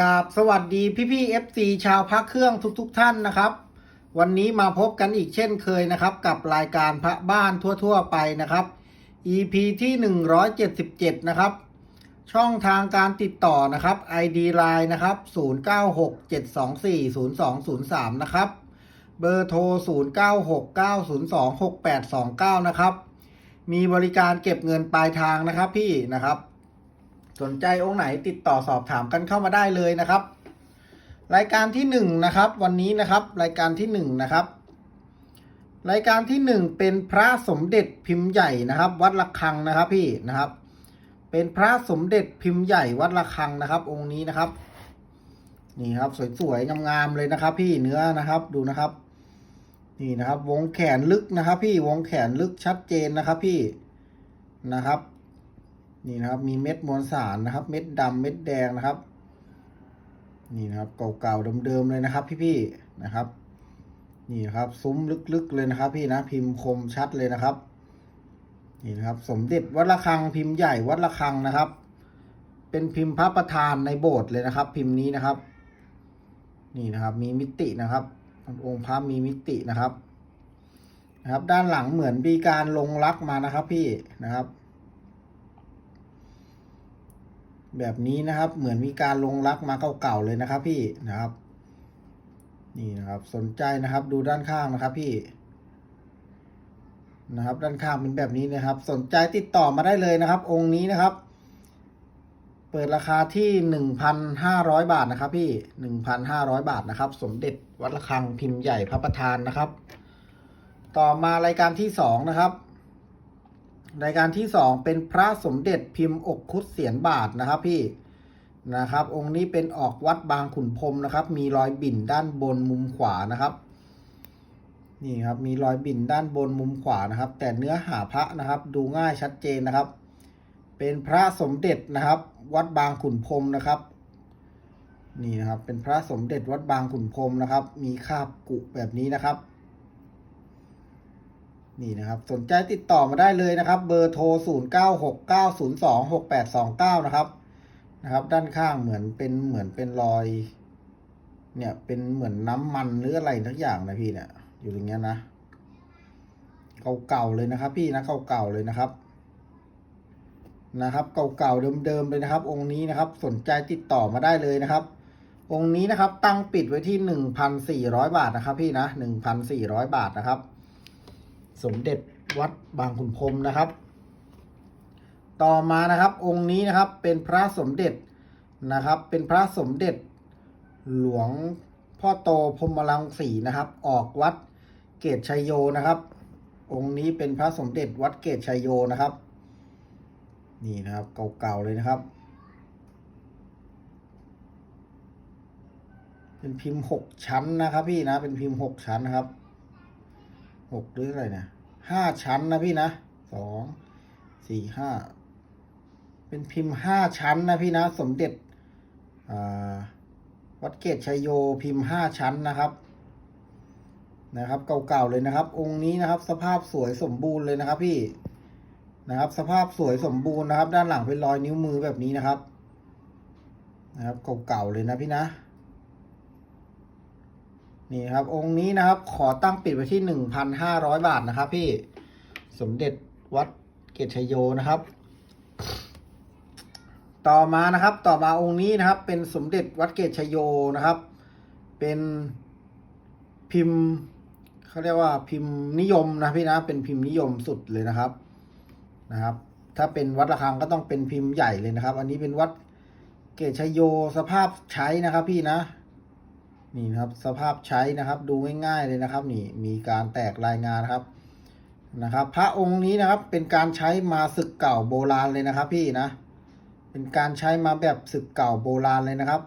กราบสวัสดีพี่พี่เอฟซีชาวพักเครื่องทุกๆทท่านนะครับ วันนี้มาพบกันอีกเช่นเคยนะครับ กับรายการพระบ้านทั่วๆไปนะครับ EP ที่ 177 นะครับ ช่องทางการติดต่อนะครับ ID Line นะครับ 0967240203 นะครับ เบอร์โทร 0969026829 นะครับ มีบริการเก็บเงินปลายทางนะครับพี่นะครับ สนใจองค์ไหนติดต่อสอบถามกันเข้ามาได้เลยนะครับ รายการที่หนึ่งนะครับ วันนี้นะครับ รายการที่หนึ่งนะครับ รายการที่หนึ่งเป็นพระสมเด็จพิมพ์ใหญ่นะครับ วัดระฆังนะครับพี่นะครับ เป็นพระสมเด็จพิมพ์ใหญ่วัดระฆังนะครับ องค์นี้นะครับ นี่ครับสวยๆงามๆเลยนะครับ พี่เนื้อนะครับดูนะครับ นี่นะครับ วงแขนลึกนะครับ พี่วงแขนลึกชัดเจนนะครับ พี่นะครับ นี่นะครับ มีเม็ดมวลสารนะครับ เม็ดดำเม็ดแดงนะครับ นี่นะครับ เก่าๆเดิมๆเลยนะครับ พี่ๆนะครับ นี่นะครับซุ้มลึกๆเลยนะครับ พี่นะพิมพ์คมชัดเลยนะครับ นี่นะครับ สมเด็จวัดระฆังพิมพ์ใหญ่วัดระฆังนะครับ เป็นพิมพ์พระประธานในโบสถ์เลยนะครับ พิมพ์นี้นะครับ นี่นะครับ มีมิตินะครับองค์พระมีมิตินะครับนะครับ ด้านหลังเหมือนมีการลงลักมานะครับ พี่นะครับ แบบนี้นะครับ เหมือนมีการลงรักมาเก่าๆเลยนะครับ พี่นะครับ นี่นะครับ สนใจนะครับ ดูด้านข้างนะครับ พี่ นะครับ ด้านข้างเป็นแบบนี้นะครับ สนใจติดต่อมาได้เลยนะครับ องค์นี้นะครับ เปิดราคาที่หนึ่งพันห้าร้อยบาทนะครับ พี่หนึ่งพันห้าร้อยบาทนะครับ สมเด็จวัดระฆังพิมพ์ใหญ่พระประธานนะครับ ต่อมารายการที่สองนะครับ รายการที่สองเป็นพระสมเด็จพิมพ์อกคุดเสียนบาทนะครับพี่นะครับ องค์นี้เป็นออกวัดบางขุนพรมนะครับ มีรอยบิ่นด้านบนมุมขวานะครับ นี่ครับมีรอยบิ่นด้านบนมุมขวานะครับ แต่เนื้อหาพระนะครับ ดูง่ายชัดเจนนะครับ เป็นพระสมเด็จนะครับ วัดบางขุนพรมนะครับ นี่นะครับ เป็นพระสมเด็จวัดบางขุนพรมนะครับ มีคาบกุแบบนี้นะครับ นี่นะครับ สนใจติดต่อมาได้เลยนะครับ เบอร์โทร 0 9 6 9 0 2 6 8 2 9 นะครับ นะครับ ด้านข้างเหมือนเป็นเหมือนเป็นรอย เนี่ยเป็นเหมือนน้ำมันหรืออะไรทักอย่างนะพี่เนี่ยอยู่อย่างเงี้ยนะเก่าๆเลยนะครับ พี่นะเก่าๆเลยนะครับ นะครับ เก่าๆเดิมๆเลยนะครับ องค์นี้นะครับ สนใจติดต่อมาได้เลยนะครับ องค์นี้นะครับ ตั้งปิดไว้ที่หนึ่งพันสี่ร้อยบาทนะครับ พี่นะหนึ่งพันสี่ร้อยบาทนะครับ สมเด็จวัดบางขุนพรมนะครับ ต่อมานะครับองค์นี้นะครับเป็นพระสมเด็จนะครับ เป็นพระสมเด็จหลวงพ่อโตพรมรังสีนะครับ ออกวัดเกตชัยโยนะครับ องค์นี้เป็นพระสมเด็จวัดเกตชัยโยนะครับ นี่นะครับเก่าๆเลยนะครับ เป็นพิมพ์หกชั้นนะครับพี่นะเป็นพิมพ์หกชั้นนะครับ หกหรืออะไรนะห้าชั้นนะพี่นะสองสี่ห้าเป็นพิมพ์ห้าชั้นนะพี่นะ สมเด็จวัดเกตชัยโยพิมพ์ห้าชั้นนะครับ นะครับ เก่าๆเลยนะครับ องค์นี้นะครับ สภาพสวยสมบูรณ์เลยนะครับ พี่นะครับ สภาพสวยสมบูรณ์นะครับ ด้านหลังเป็นรอยนิ้วมือแบบนี้นะครับ นะครับเก่าๆเลยนะพี่นะ นี่ครับ องค์นี้นะครับ ขอตั้งปิดไว้ที่หนึ่งพันห้าร้อยบาทนะครับ พี่สมเด็จวัดเกตชโยนะครับ ต่อมานะครับ ต่อมาองค์นี้นะครับ เป็นสมเด็จวัดเกตชโยนะครับ เป็นพิมพ์เขาเรียกว่าพิมพ์นิยมนะพี่นะเป็นพิมพ์นิยมสุดเลยนะครับนะครับ ถ้าเป็นวัดระฆังก็ต้องเป็นพิมพ์ใหญ่เลยนะครับ อันนี้เป็นวัดเกตชโยสภาพใช้นะครับ พี่นะ นี่นะครับสภาพใช้นะครับดูง่ายๆเลยนะครับ นี่มีการแตกรายงานนะครับนะครับ พระองค์นี้นะครับเป็นการใช้มาศึกเก่าโบราณเลยนะครับพี่นะ เป็นการใช้มาแบบศึกเก่าโบราณเลยนะครับ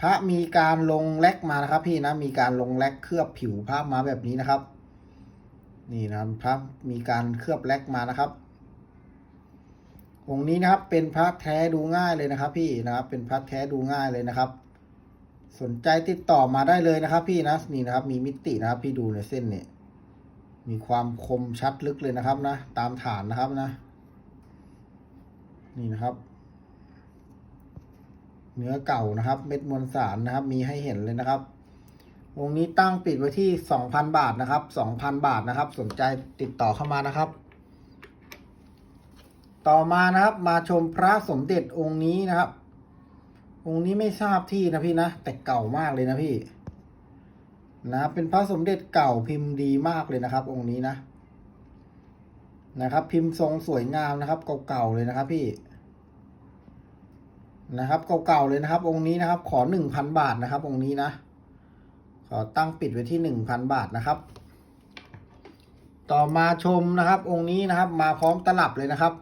พระมีการลงแลกมานะครับ พี่นะมีการลงแลกเคลือบผิวพระมาแบบนี้นะครับ นี่นะครับพระมีการเคลือบแลกมานะครับ องค์นี้นะครับเป็นพระแท้ดูง่ายเลยนะครับ พี่นะครับเป็นพระแท้ดูง่ายเลยนะครับ สนใจติดต่อมาได้เลยนะครับ พี่นะนี่นะครับ มีมิตินะครับ พี่ดูในเส้นเนี่ยมีความคมชัดลึกเลยนะครับนะ ตามฐานนะครับนะ นี่นะครับ เนื้อเก่านะครับ เม็ดมวลสารนะครับ มีให้เห็นเลยนะครับองนี้ตั้งปิดไว้ที่สองพันบาทนะครับสองพันบาทนะครับ สนใจติดต่อเข้ามานะครับ ต่อมานะครับ มาชมพระสมเด็จองค์นี้นะครับ องค์นี้ไม่ทราบที่นะพี่นะ แต่เก่ามากเลยนะพี่ นะ เป็นพระสมเด็จเก่าพิมพ์ดีมากเลยนะครับ องค์นี้นะ นะครับ พิมพ์ทรงสวยงามนะครับ เก่าๆเลยนะครับ พี่ นะครับ เก่าๆเลยนะครับ องค์นี้นะครับ ขอหนึ่งพันบาทนะครับ องค์นี้นะ ขอตั้งปิดไว้ที่หนึ่งพันบาทนะครับ ต่อมาชมนะครับ องค์นี้นะครับ มาพร้อมตลับเลยนะครับ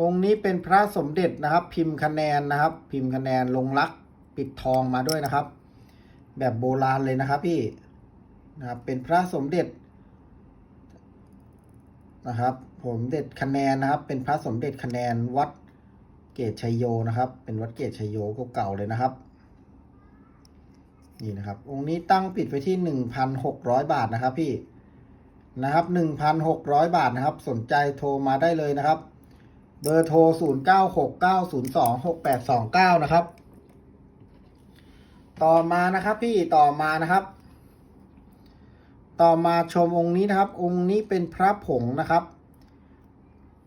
องค์นี้เป็นพระสมเด็จนะครับ พิมพ์คะแนนนะครับ พิมพ์คะแนนลงรักปิดทองมาด้วยนะครับ แบบโบราณเลยนะครับพี่นะครับเป็นพระสมเด็จนะครับผมเด็ดคะแนนนะครับ เป็นพระสมเด็จคะแนนวัดเกตชัยโยนะครับ เป็นวัดเกตชัยโยเก่าๆเลยนะครับนี่นะครับ องค์นี้ตั้งปิดไว้ที่หนึ่งพันหกร้อยบาทนะครับพี่นะครับหนึ่งพันหกร้อยบาทนะครับ สนใจโทรมาได้เลยนะครับ เบอร์โทรศูนย์เก้าหกเก้าศูนย์สองหกแปดสองเก้านะครับ ต่อมานะครับพี่ต่อมานะครับ ต่อมาชมองค์นี้นะครับ องค์นี้เป็นพระผงนะครับ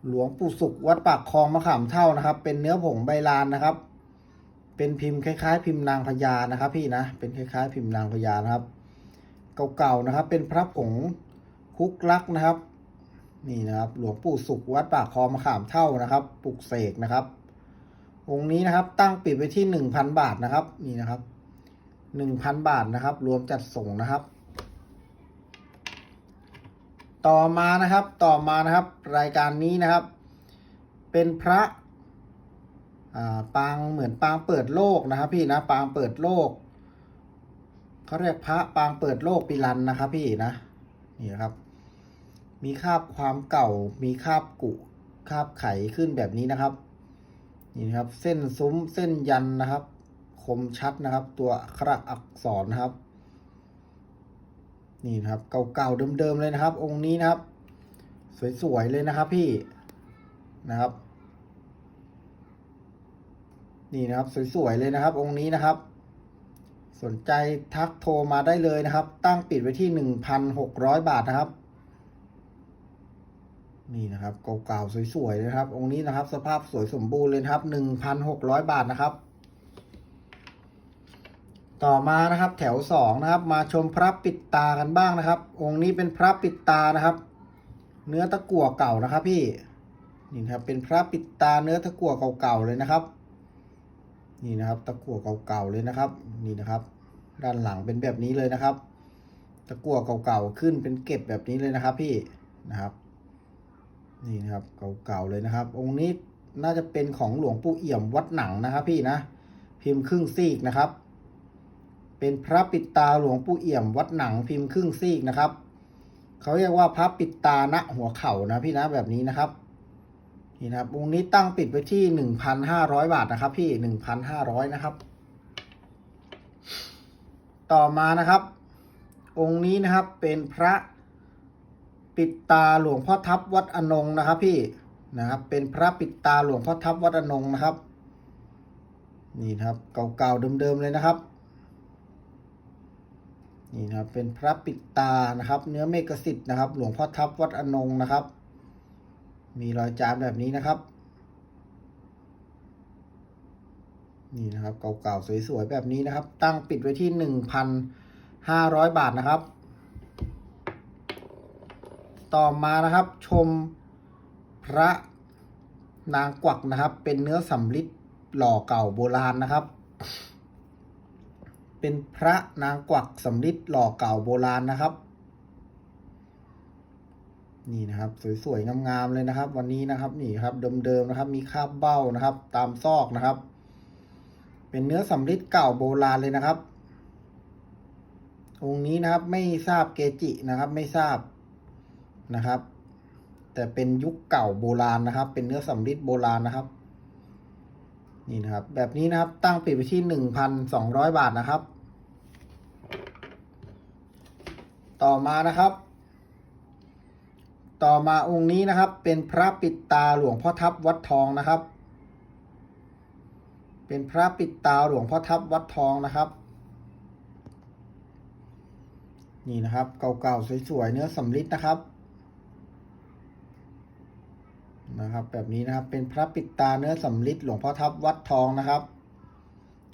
หลวงปู่สุขวัดปากคลองมะขามเท่านะครับ เป็นเนื้อผงใบลานนะครับ เป็นพิมพ์คล้ายๆ พิมพ์นางพญานะครับ พี่นะ เป็นคล้ายๆ พิมพ์นางพญานะครับ เก่าๆนะครับ เป็นพระผงคุกลักนะครับ นี่นะครับ หลวงปู่สุขวัดปากคลองมะขามเท่านะครับปลุกเสกนะครับ องค์นี้นะครับตั้งปิดไว้ที่หนึ่งพันบาทนะครับ นี่นะครับหนึ่งพันบาทนะครับ รวมจัดส่งนะครับ ต่อมานะครับต่อมานะครับ รายการนี้นะครับ เป็นพระปางเหมือนปางเปิดโลกนะครับ พี่นะปางเปิดโลกเขาเรียกพระปางเปิดโลกปิรันนะครับ พี่นะนี่นะครับ มีคราบความเก่า มีคราบกุคราบไขขึ้นแบบนี้นะครับ นี่นะครับ เส้นซุ้มเส้นยันนะครับ คมชัดนะครับ ตัวอักขระอักษรนะครับ นี่นะครับ เก่าๆเดิมๆเลยนะครับ องค์นี้นะครับ สวยๆเลยนะครับพี่นะครับ นี่นะครับ สวยๆเลยนะครับ องค์นี้นะครับสนใจทักโทรมาได้เลยนะครับ ตั้งปิดไว้ที่หนึ่งพันหกร้อยบาทนะครับ นี่นะครับเก่าๆสวยๆเลยนะครับ องค์นี้นะครับ สภาพสวยสมบูรณ์เลยครับหนึ่งพันหกร้อยบาทนะครับ ต่อมานะครับ แถวสองนะครับ มาชมพระปิดตากันบ้างนะครับ องค์นี้เป็นพระปิดตานะครับ เนื้อตะกั่วเก่านะครับ พี่นี่นะครับเป็นพระปิดตาเนื้อตะกั่วเก่าๆเลยนะครับ นี่นะครับ ตะกั่วเก่าๆเลยนะครับ นี่นะครับ ด้านหลังเป็นแบบนี้เลยนะครับ ตะกั่วเก่าๆขึ้นเป็นเก็บแบบนี้เลยนะครับ พี่นะครับ นี่นะครับเก่าๆเลยนะครับ องค์นี้น่าจะเป็นของหลวงปู่เอี่ยมวัดหนังนะครับพี่นะ พิมพ์ครึ่งซีกนะครับ เป็นพระปิดตาหลวงปู่เอี่ยมวัดหนังพิมพ์ครึ่งซีกนะครับเขาเรียกว่าพระปิดตาณหัวเข่านะพี่นะแบบนี้นะครับนี่นะครับองค์นี้ตั้งปิดไว้ที่หนึ่งพันห้าร้อยบาทนะครับ พี่หนึ่งพันห้าร้อยนะครับ ต่อมานะครับ องค์นี้นะครับเป็นพระ ปิดตาหลวงพ่อทับวัดอนงนะครับ พี่นะครับ เป็นพระปิดตาหลวงพ่อทับวัดอนงนะครับ นี่นะครับเก่าๆเดิมๆเลยนะครับ นี่นะครับเป็นพระปิดตานะครับ เนื้อเมกสิทธิ์นะครับ หลวงพ่อทับวัดอนงนะครับ มีรอยจานแบบนี้นะครับ นี่นะครับเก่าๆสวยๆแบบนี้นะครับ ตั้งปิดไว้ที่หนึ่งพันห้าร้อยบาทนะครับ ต่อมานะครับชมพระนางกวักนะครับ เป็นเนื้อสำริดหล่อเก่าโบราณนะครับ เป็นพระนางกวักสำริดหล่อเก่าโบราณนะครับ นี่นะครับ สวยๆงามๆเลยนะครับ วันนี้นะครับนี่ครับเดิมๆนะครับ มีคราบเบ้านะครับ ตามซอกนะครับ เป็นเนื้อสำริดเก่าโบราณเลยนะครับองค์นี้นะครับไม่ทราบเกจินะครับ ไม่ทราบ นะครับ แต่เป็นยุคเก่าโบราณนะครับ เป็นเนื้อสำริดโบราณนะครับ นี่นะครับ แบบนี้นะครับตั้งปิดไปที่หนึ่งพันสองร้อยบาทนะครับ ต่อมานะครับ ต่อมาองค์นี้นะครับ เป็นพระปิดตาหลวงพ่อทับวัดทองนะครับ เป็นพระปิดตาหลวงพ่อทับวัดทองนะครับนี่นะครับ เก่าๆ สวยๆ เนื้อสำริดนะครับ นะครับแบบนี้นะครับเป็นพระปิดตาเนื้อสำริดหลวงพ่อทับวัดทองนะครับ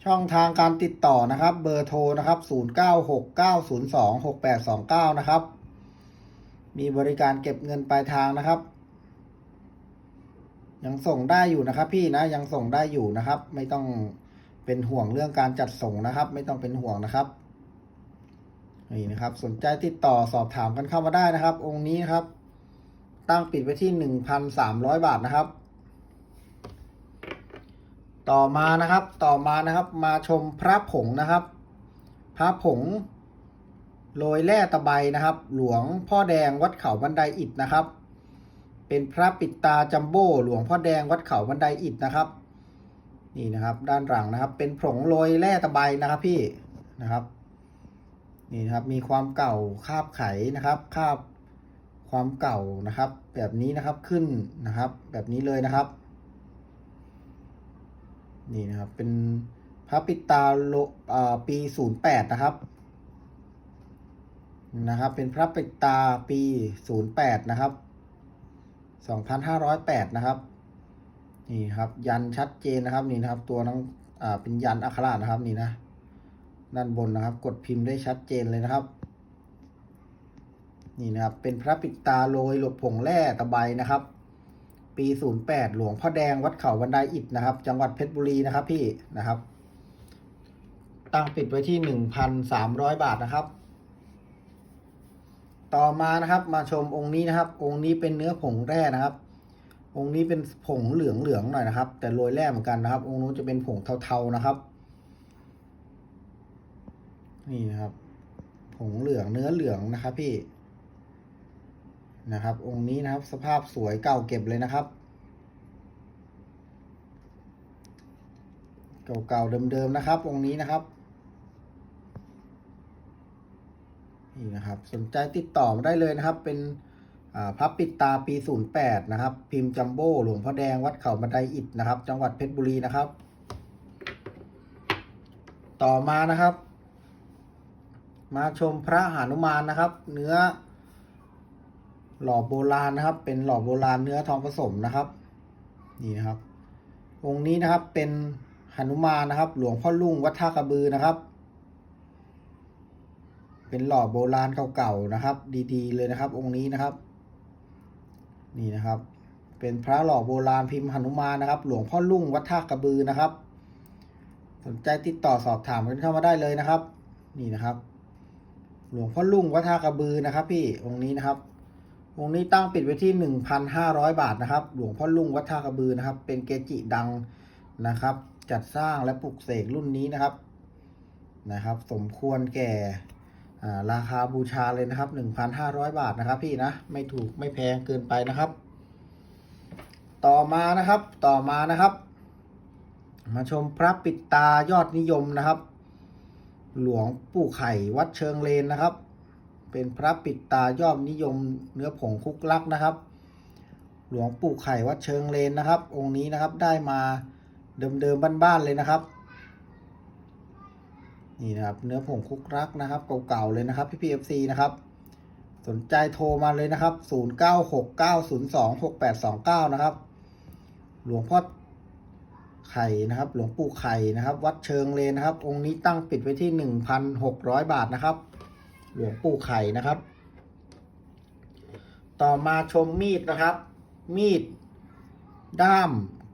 ช่องทางการติดต่อนะครับ เบอร์โทรนะครับ 0969026829 นะครับ มีบริการเก็บเงินปลายทางนะครับ ยังส่งได้อยู่นะครับ พี่นะยังส่งได้อยู่นะครับ ไม่ต้องเป็นห่วงเรื่องการจัดส่งนะครับ ไม่ต้องเป็นห่วงนะครับนี่นะครับ สนใจติดต่อสอบถามกันเข้ามาได้นะครับ องค์นี้นะครับ ตั้งปิดไว้ที่หนึ่งพันสามร้อยบาทนะครับ ต่อมานะครับ ต่อมานะครับ มาชมพระผงนะครับ พระผงโรยแร่ตะไบนะครับ หลวงพ่อแดงวัดเขาบันไดอิฐนะครับ เป็นพระปิดตาจัมโบ้หลวงพ่อแดงวัดเขาบันไดอิฐนะครับนี่นะครับด้านหลังนะครับ เป็นผงโรยแร่ตะไบนะครับพี่นะครับ นี่นะครับมีความเก่าคาบไขนะครับคาบ ความเก่านะครับ แบบนี้นะครับขึ้นนะครับ แบบนี้เลยนะครับ นี่นะครับเป็นพระปิตาโลอ่าปีศูนย์แปดนะครับนะครับ เป็นพระปิตาปีศูนย์แปดนะครับสองพันห้าร้อยแปดนะครับนี่ครับยันชัดเจนนะครับนี่นะครับ ตัวนั้งอ่าเป็นยันอักขระนะครับนี่นะ ด้านบนนะครับ กดพิมพ์ได้ชัดเจนเลยนะครับ นี่นะครับ เป็นพระปิดตาโรยหลบผงแร่ตะไบนะครับ ปี 08 หลวงพ่อแดงวัดเขาบันไดอิฐนะครับ จังหวัดเพชรบุรีนะครับพี่นะครับ ตั้งปิดไว้ที่ 1,300 บาทนะครับ ต่อมานะครับ มาชมองค์นี้นะครับ องค์นี้เป็นเนื้อผงแร่นะครับ องค์นี้เป็นผงเหลืองๆหน่อยนะครับ แต่โรยแร่เหมือนกันนะครับ องค์นู้นจะเป็นผงเทาๆนะครับ นี่นะครับผงเหลืองเนื้อเหลืองนะครับพี่ นะครับ องค์นี้นะครับสภาพสวยเก่าเก็บเลยนะครับ เก่าๆเดิมๆนะครับ องค์นี้นะครับนี่นะครับสนใจติดต่อมาได้เลยนะครับ เป็นพระปิดตาปี 08 นะครับ พิมพ์จัมโบ้หลวงพ่อแดงวัดเขาบันไดอิฐนะครับ จังหวัดเพชรบุรีนะครับ ต่อมานะครับ มาชมพระหานุมานนะครับ เนื้อ หล่อโบราณนะครับ เป็นหล่อโบราณเนื้อทองผสมนะครับ นี่นะครับ องค์นี้นะครับเป็นหนุมานนะครับ หลวงพ่อลุ่งวัดท่ากระบือนะครับ เป็นหล่อโบราณเก่าๆนะครับ ดีๆ เลยนะครับ องค์นี้นะครับ นี่นะครับ เป็นพระหล่อโบราณพิมพ์หนุมานนะครับ หลวงพ่อลุ่งวัดท่ากระบือนะครับ สนใจติดต่อสอบถามกันเข้ามาได้เลยนะครับ นี่นะครับ หลวงพ่อลุ่งวัดท่ากระบือนะครับ พี่องค์นี้นะครับ องค์นี้ตั้งปิดไว้ที่หนึ่งพันห้าร้อยบาทนะครับ หลวงพ่อลุ่งวัดท่ากระบือนะครับ เป็นเกจิดังนะครับ จัดสร้างและปลุกเสกรุ่นนี้นะครับนะครับ สมควรแก่ราคาบูชาเลยนะครับหนึ่งพันห้าร้อยบาทนะครับ พี่นะไม่ถูกไม่แพงเกินไปนะครับ ต่อมานะครับต่อมานะครับ มาชมพระปิดตายอดนิยมนะครับ หลวงปู่ไข่วัดเชิงเลนนะครับ เป็นพระปิดตายอดนิยมเนื้อผงคุกลักนะครับ หลวงปู่ไข่วัดเชิงเลนนะครับ องค์นี้นะครับได้มาเดิมๆบ้านๆเลยนะครับ นี่นะครับเนื้อผงคุกรักนะครับเก่าๆเลยนะครับพี่พีเอฟซีนะครับ สนใจโทรมาเลยนะครับ 0969026829 นะครับ หลวงพ่อไข่นะครับ หลวงปู่ไข่นะครับ วัดเชิงเลนนะครับ องค์นี้ตั้งปิดไว้ที่ 1,600 บาทนะครับ หลวงปู่ไข่นะครับ ต่อมาชมมีดนะครับ มีดด้าม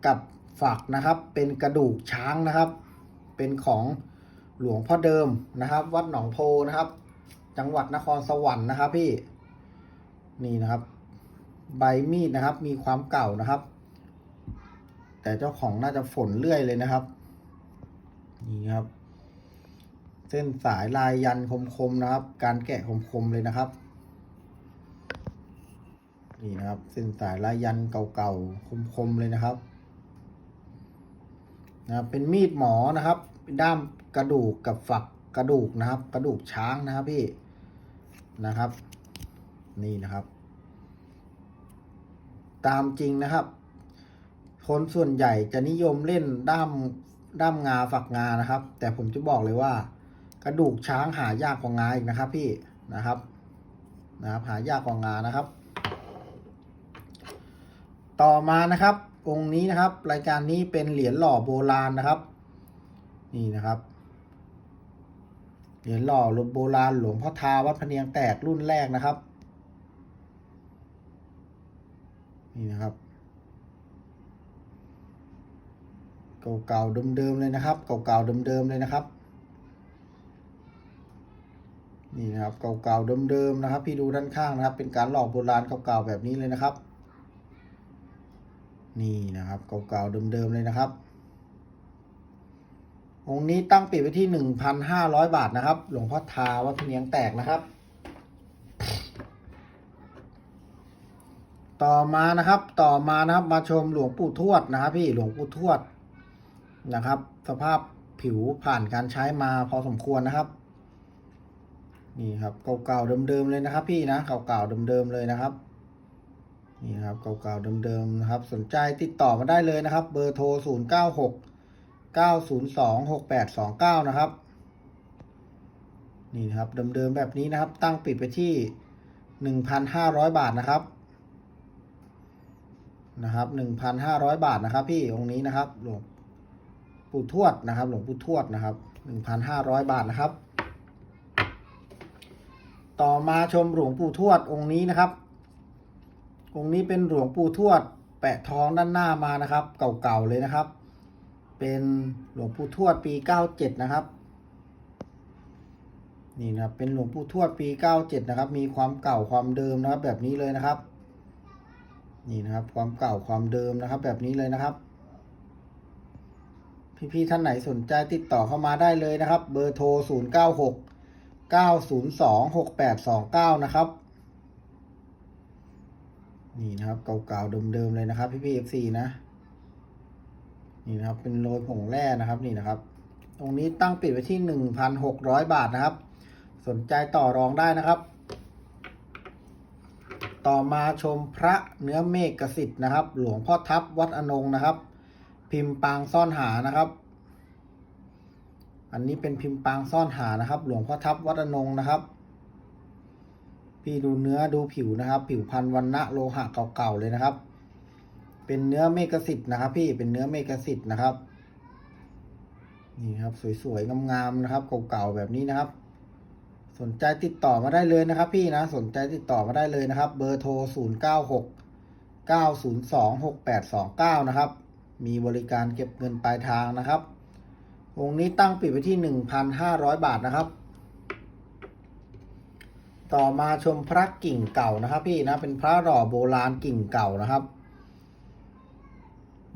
กับฝักนะครับ เป็นกระดูกช้างนะครับ เป็นของหลวงพ่อเดิมนะครับ วัดหนองโพนะครับ จังหวัดนครสวรรค์นะครับพี่นี่นะครับ ใบมีดนะครับ มีความเก่านะครับ แต่เจ้าของน่าจะฝนเลื่อยเลยนะครับ นี่ครับ เส้นสายลายยันคมๆนะครับ การแกะคมๆเลยนะครับ นี่นะครับ เส้นสายลายยันเก่าๆคมๆเลยนะครับนะบเป็นมีดหมอนะครับ เป็นด้ามกระดูกกับฝักกระดูกนะครับ กระดูกช้างนะครับพี่นะครับ นี่นะครับ ตามจริงนะครับคนส่วนใหญ่จะนิยมเล่นด้ามด้ามงาฝักงานะครับ แต่ผมจะบอกเลยว่า กระดูกช้างหายากกว่างาอีกนะครับ พี่นะครับ นะครับ หายากกว่างานะครับ ต่อมานะครับ องค์นี้นะครับ รายการนี้เป็นเหรียญหล่อโบราณนะครับ นี่นะครับเหรียญหล่อโบราณหลวงพ่อทาวัดพเนียงแตกรุ่นแรกนะครับ นี่นะครับเก่าๆเดิมๆเลยนะครับ เก่าๆเดิมๆเลยนะครับ นี่นะครับเก่าๆเดิมๆนะครับ พี่ดูด้านข้างนะครับ เป็นการหลอกโบราณเก่าๆแบบนี้เลยนะครับ นี่นะครับเก่าๆเดิมๆเลยนะครับ องค์นี้ตั้งปิดไว้ที่หนึ่งพันห้าร้อยบาทนะครับ หลวงพ่อทาวัดพเนียงแตกนะครับ ต่อมานะครับ ต่อมานะครับมาชมหลวงปู่ทวดนะครับ พี่หลวงปู่ทวดนะครับ สภาพผิวผ่านการใช้มาพอสมควรนะครับ นี่ครับเก่าๆเดิมๆเลยนะครับ พี่นะเก่าๆเดิมๆเลยนะครับนี่ครับเก่าๆเดิมๆนะครับ สนใจติดต่อมาได้เลยนะครับ เบอร์โทร 0 9 6 9 0 2 6 8 2 9 นะครับ นี่นะครับเดิมๆแบบนี้นะครับ ตั้งปิดไปที่ 1,500 บาทนะครับนะครับ 1,500 บาทนะครับ พี่องค์นี้นะครับหลวงปู่ทวดนะครับ หลวงปู่ทวดนะครับ 1,500 บาทนะครับ ต่อมาชมหลวงปู่ทวดองค์นี้นะครับ องค์นี้เป็นหลวงปู่ทวด แปะท้องด้านหน้ามานะครับ เก่าๆเลยนะครับ เป็นหลวงปู่ทวดปี 97 นะครับ นี่นะเป็นหลวงปู่ทวดปี 97 นะครับ มีความเก่าความเดิมนะครับ แบบนี้เลยนะครับ นี่นะครับความเก่าความเดิมนะครับ แบบนี้เลยนะครับ พี่ๆท่านไหนสนใจติดต่อเข้ามาได้เลยนะครับ เบอร์โทร 0 9026829 นะครับ นี่นะครับ เก่าๆเดิมๆเลยนะครับ พี่ๆ FC นะ นี่นะครับ เป็นโรยผงแร่นะครับนี่นะครับ ตรงนี้ตั้งปิดไว้ที่หนึ่งพันหกร้อยบาทนะครับ สนใจต่อรองได้นะครับ ต่อมาชมพระเนื้อเมฆกสิทธิ์นะครับ หลวงพ่อทับวัดอนงนะครับ พิมพ์ปางซ่อนหานะครับ อันนี้เป็นพิมพ์ปางซ่อนหานะครับ หลวงพ่อทับวัดนงนะครับ พี่ดูเนื้อดูผิวนะครับ ผิวพันธุ์วันณะโลหะเก่าๆเลยนะครับ เป็นเนื้อเมกสิทธ์นะครับ พี่เป็นเนื้อเมกสิทธ์นะครับนี่ครับสวยๆงามๆนะครับเก่าๆแบบนี้นะครับ สนใจติดต่อมาได้เลยนะครับ พี่นะสนใจติดต่อมาได้เลยนะครับ เบอร์โทร 0 9 6 9 0 2 6 8 2 9 นะครับ มีบริการเก็บเงินปลายทางนะครับ องนี้ตั้งปิดไว้ที่ 1,500 บาทนะครับ ต่อมาชมพระกิ่งเก่านะครับ พี่นะเป็นพระหล่อโบราณกิ่งเก่านะครับ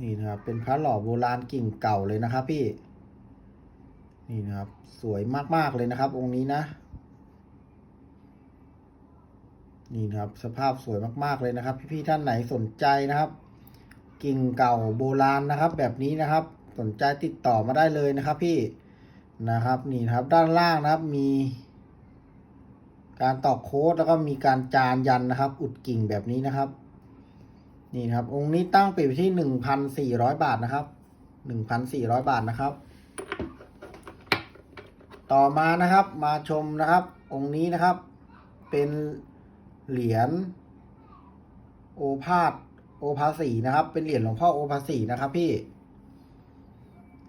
นี่นะครับเป็นพระหล่อโบราณกิ่งเก่าเลยนะครับ พี่ นี่นะครับ สวยมากๆเลยนะครับ องค์นี้นะ นี่นะครับ สภาพสวยมากๆเลยนะครับ พี่ๆท่านไหนสนใจนะครับ กิ่งเก่าโบราณนะครับ แบบนี้นะครับ สนใจติดต่อมาได้เลยนะครับพี่นะครับนี่นะครับด้านล่างนะครับมี การตอกโค้ดแล้วก็มีการจานยันนะครับ อุดกิ่งแบบนี้นะครับ นี่นะครับ องค์นี้ตั้งปิดไว้ที่หนึ่งพันสี่ร้อยบาทนะครับหนึ่งพันสี่ร้อยบาทนะครับ ต่อมานะครับมาชมนะครับ องค์นี้นะครับ เป็นเหรียญโอภาสโอภาสีนะครับ เป็นเหรียญหลวงพ่อโอภาสีนะครับพี่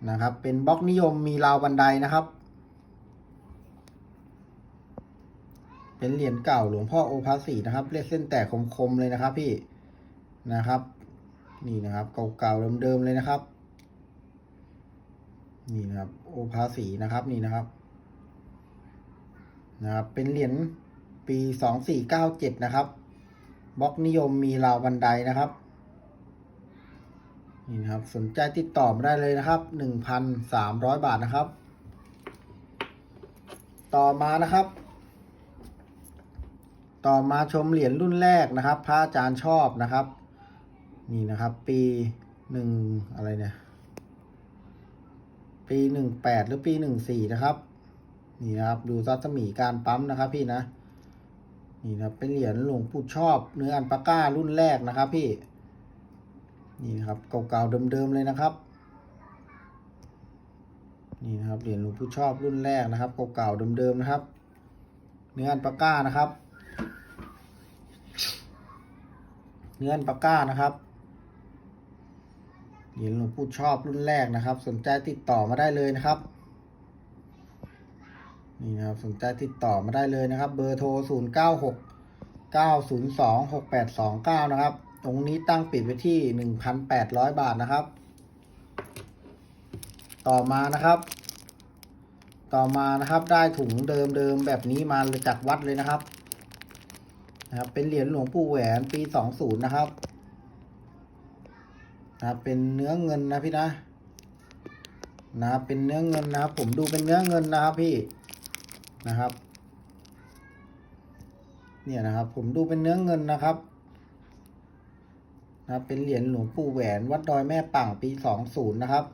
นะครับ เป็นบล็อกนิยมมีราวบันไดนะครับ เป็นเหรียญเก่าหลวงพ่อโอภาสีนะครับเรียกเส้นแตกคมๆเลยนะครับ พี่นะครับ นี่นะครับ เก่าๆเดิมๆเลยนะครับ นี่นะครับ โอภาสีนะครับนี่นะครับ นะครับ เป็นเหรียญปีสองสี่เก้าเจ็ดนะครับบล็อกนิยมมีราวบันไดนะครับ นี่นะครับ สนใจติดต่อมาได้เลยนะครับหนึ่งพันสามร้อยบาทนะครับ ต่อมานะครับ ต่อมาชมเหรียญรุ่นแรกนะครับ พระอาจารย์ชอบนะครับ นี่นะครับ ปีหนึ่งอะไรเนี่ย ปีหนึ่งแปดหรือปีหนึ่งสี่นะครับ นี่นะครับ ดูซัสมีการปั๊มนะครับ พี่นะ นี่นะเป็นเหรียญหลวงปู่ชอบเนื้ออันปาก้ารุ่นแรกนะครับ พี่ นี่นะครับเก่าๆเดิมๆเลยนะครับ นี่นะครับเหรียญหลวงผู้ชอบรุ่นแรกนะครับเก่าๆเดิมๆนะครับ เนื้ออันปาก้านะครับ เนื้ออันปาก้านะครับเหรียญหลวงผู้ชอบรุ่นแรกนะครับ สนใจติดต่อมาได้เลยนะครับนี่นะครับสนใจติดต่อมาได้เลยนะครับ เบอร์โทร 0 9 6 9 0 2 6 8 2 9 นะครับ ตรงนี้ตั้งปิดไว้ที่ 1,800 บาทนะครับ ต่อมานะครับ ต่อมานะครับได้ถุงเดิมๆแบบนี้มาเลยจากวัดเลยนะครับนะครับ เป็นเหรียญหลวงปู่แหวนปี 20 นะครับนะครับเป็นเนื้อเงินนะพี่นะนะครับเป็นเนื้อเงินนะครับ ผมดูเป็นเนื้อเงินนะครับพี่นะครับ เนี่ยนะครับ ผมดูเป็นเนื้อเงินนะครับ นะครับ เป็นเหรียญหลวงปู่แหวนวัดดอยแม่ปังปีสองศูนย์นะครับ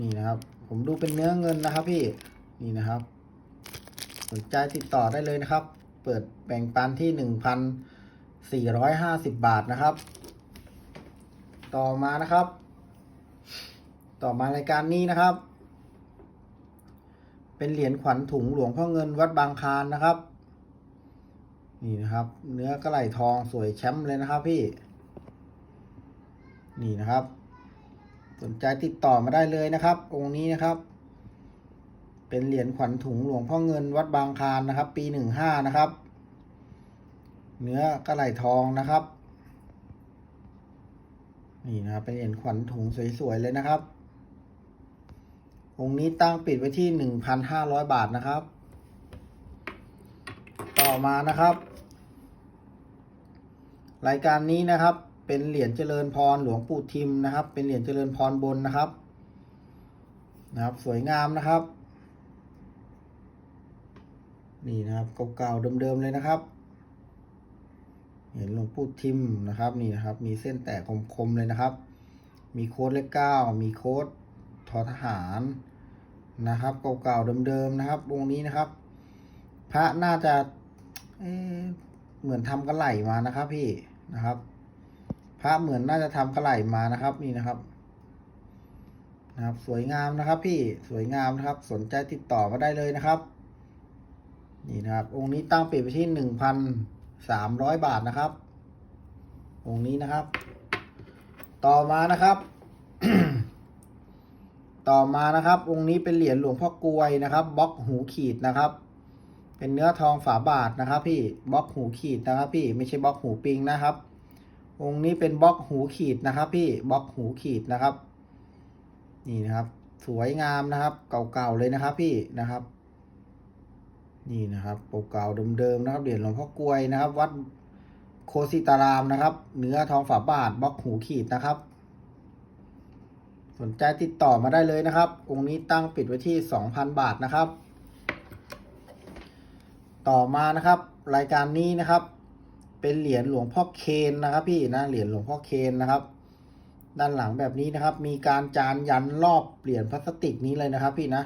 นี่นะครับ ผมดูเป็นเนื้อเงินนะครับพี่ นี่นะครับ สนใจติดต่อได้เลยนะครับ เปิดแบ่งปันที่หนึ่งพันสี่ร้อยห้าสิบบาทนะครับ ต่อมานะครับ ต่อมารายการนี้นะครับ เป็นเหรียญขวัญถุงหลวงพ่อเงินวัดบางคานนะครับ นี่นะครับ เนื้อกระไหลทองสวยแชมป์เลยนะครับพี่ นี่นะครับ สนใจติดต่อมาได้เลยนะครับ องค์นี้นะครับ เป็นเหรียญขวัญถุงหลวงพ่อเงินวัดบางคานนะครับ ปีหนึ่งห้านะครับ เนื้อกระไหลทองนะครับ นี่นะครับ เป็นเหรียญขวัญถุงสวยๆเลยนะครับ องค์นี้ตั้งปิดไว้ที่หนึ่งพันห้าร้อยบาทนะครับต่อมานะครับ รายการนี้นะครับ เป็นเหรียญเจริญพรหลวงปู่ทิมนะครับ เป็นเหรียญเจริญพรบนนะครับนะครับ สวยงามนะครับ นี่นะครับเก่าๆเดิมๆเลยนะครับ เห็นหลวงปู่ทิมนะครับนี่นะครับ มีเส้นแตกคมๆเลยนะครับ มีโค้ดเลขเก้ามีโค้ดทอทหารนะครับเก่าๆเดิมๆนะครับวงนี้นะครับ พระน่าจะเอ๊ะ เหมือนทำกระไหลมานะครับ พี่นะครับพระเหมือนน่าจะทำกระไหลมานะครับ นี่นะครับนะครับ สวยงามนะครับ พี่สวยงามนะครับ สนใจติดต่อมาได้เลยนะครับ นี่นะครับ องค์นี้ตั้งปิดไปที่หนึ่งพันสามร้อยบาทนะครับ องค์นี้นะครับ ต่อมานะครับ ต่อมานะครับ องค์นี้เป็นเหรียญหลวงพ่อกลวยนะครับบล็อกหูขีดนะครับ เป็นเนื้อทองฝาบาทนะครับ พี่บล็อกหูขีดนะครับ พี่ไม่ใช่บล็อกหูปิงนะครับ องค์นี้เป็นบล็อกหูขีดนะครับ พี่บล็อกหูขีดนะครับ นี่นะครับ สวยงามนะครับ เก่าๆเลยนะครับ พี่นะครับ นี่นะครับเก่าๆเดิมๆนะครับเหรียญหลวงพ่อกลวยนะครับ วัดโคสิตารามนะครับ เนื้อทองฝาบาทบล็อกหูขีดนะครับ สนใจติดต่อมาได้เลยนะครับ องค์นี้ตั้งปิดไว้ที่ 2,000 บาทนะครับ ต่อมานะครับ รายการนี้นะครับ เป็นเหรียญหลวงพ่อเคนนะครับ พี่นะเหรียญหลวงพ่อเคนนะครับ ด้านหลังแบบนี้นะครับ มีการจานยันรอบเหรียญพลาสติกนี้เลยนะครับ พี่นะ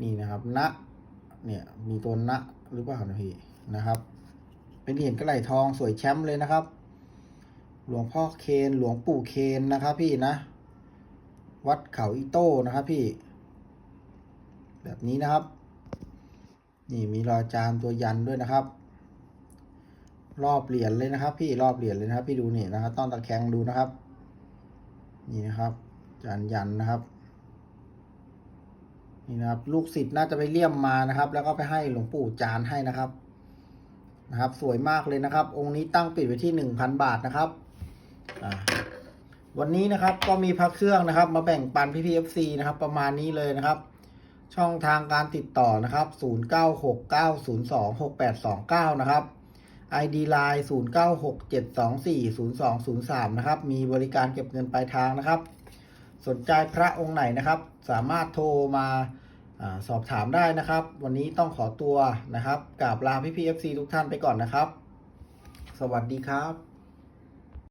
นี่นะครับณเนี่ยมีตัวณหรือเปล่านะพี่นะครับ เป็นเหรียญกระไหลทองสวยแชมป์เลยนะครับ หลวงพ่อเคนหลวงปู่เคนนะครับ พี่นะ วัดเขาอิโต้นะครับ พี่ แบบนี้นะครับ นี่มีรอยจานตัวยันด้วยนะครับ รอบเหรียญเลยนะครับ พี่รอบเหรียญเลยนะครับ พี่ดูนี่นะครับต้องตะแคงดูนะครับ นี่นะครับจานยันนะครับนี่นะครับลูกศิษย์น่าจะไปเลี่ยมมานะครับ แล้วก็ไปให้หลวงปู่จานให้นะครับนะครับ สวยมากเลยนะครับ องค์นี้ตั้งปิดไว้ที่หนึ่งพันบาทนะครับวันนี้นะครับก็มีพระเครื่องนะครับ มาแบ่งปันพี่พีเอฟซีนะครับ ประมาณนี้เลยนะครับ ช่องทางการติดต่อนะครับ 0969026829 นะครับ ID Line 0967240203 นะครับ มีบริการเก็บเงินปลายทางนะครับ สนใจพระองค์ไหนนะครับ สามารถโทรมาอสอบถามได้นะครับ วันนี้ต้องขอตัวนะครับกราบลาพี่พีเอฟซีทุกท่านไปก่อนนะครับ สวัสดีครับ